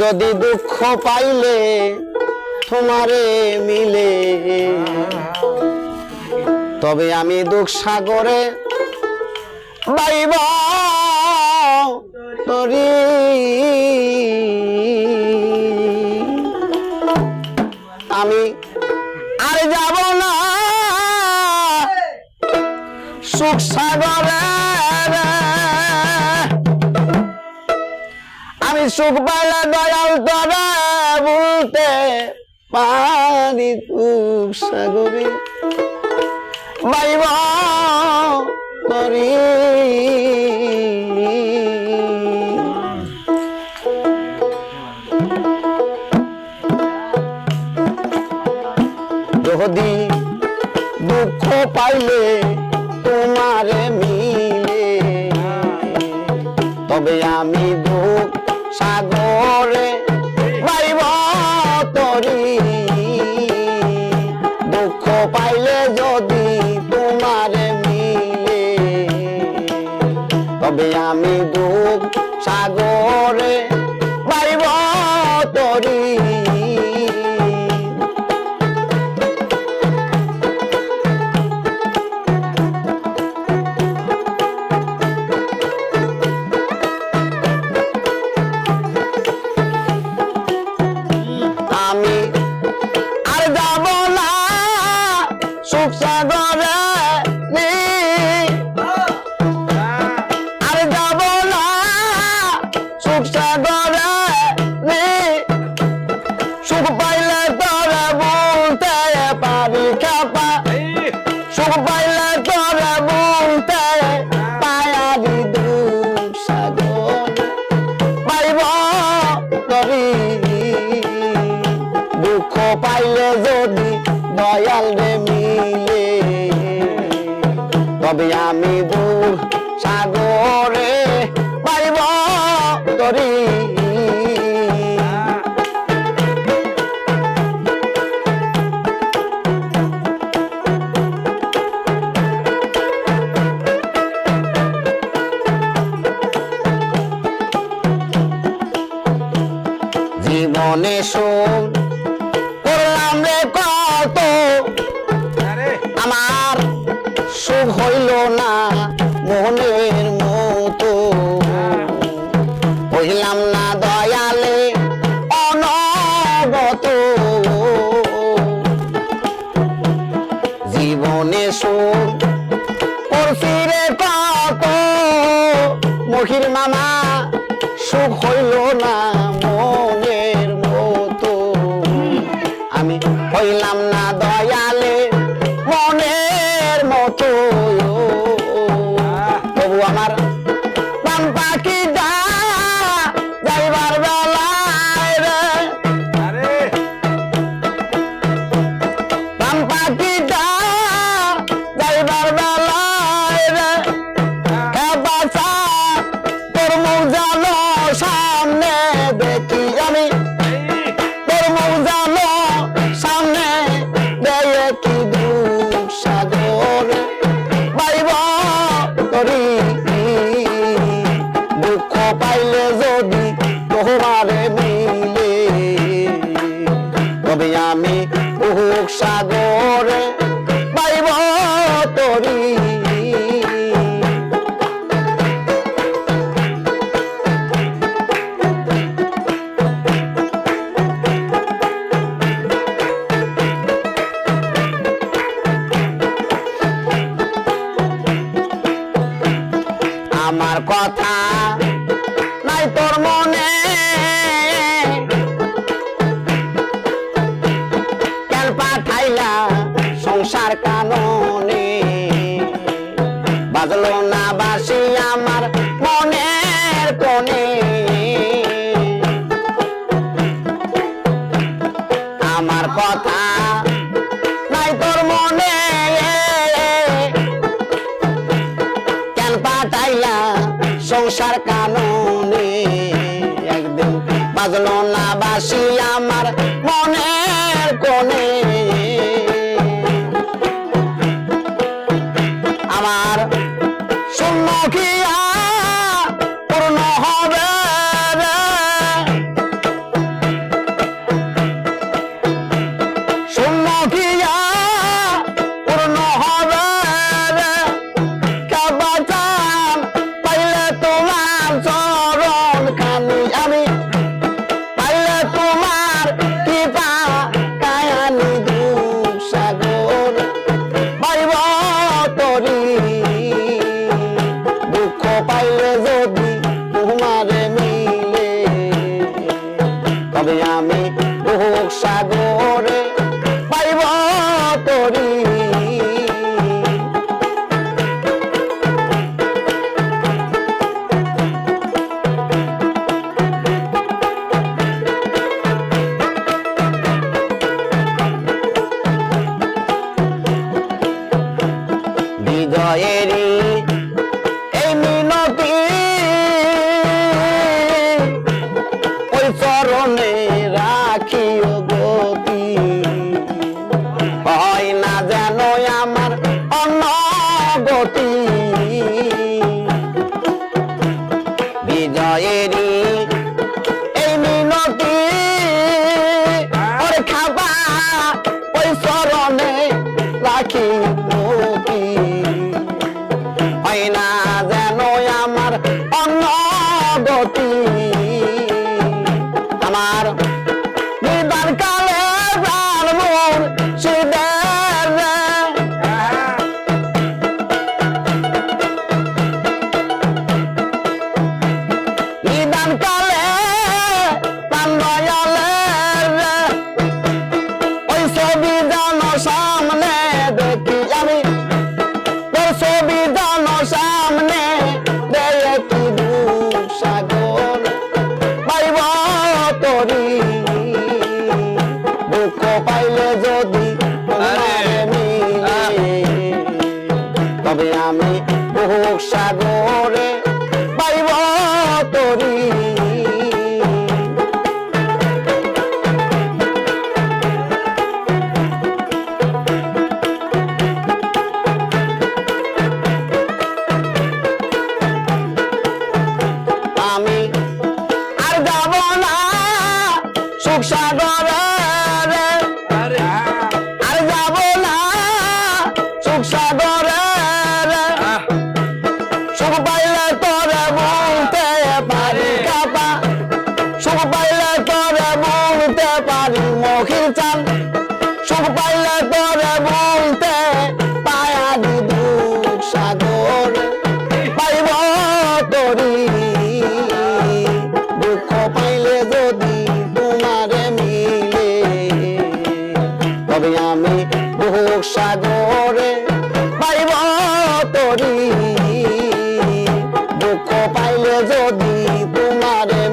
যদি দুঃখ পাইলে তোমারে মিলে। তবে আমি দুঃখ সাগরে বাইবা তরি সুখ পাইলে দয়াল তবে বলতে পারি সুখ সাগরে। তরি। যদি দুঃখ পাইলে তোমারে মিলে, তবে আমি দুঃখ দুঃখ পাইলে যদি তোমার মিলে তবে আমি দুঃখ সাগরে সুখ সাগরে তবে আমি দুঃখ সাগরে পাইব তরি। জীবনে সুখ করলাম রে কত। আমার সুখ করছি রে কত মহির মামা সুখ হইল না। হে তোর মৌজানো সামনে দেখি আমি। তোর মৌজানো সামনে দেখি সাগর পাইব করি দুঃখ পাইলে যদি তোমারে মিলে, তবে আমি সাগরে। তোর মনে। কেন পাঠাইলা সংসার কাননে? বাজলো না বাসি আমার মনের কোণে। আমার কথা বাজলো না বাসি আমার মনের বুক Okay. তবে আমি বহু সাগরে পাইলে যদি তোমারে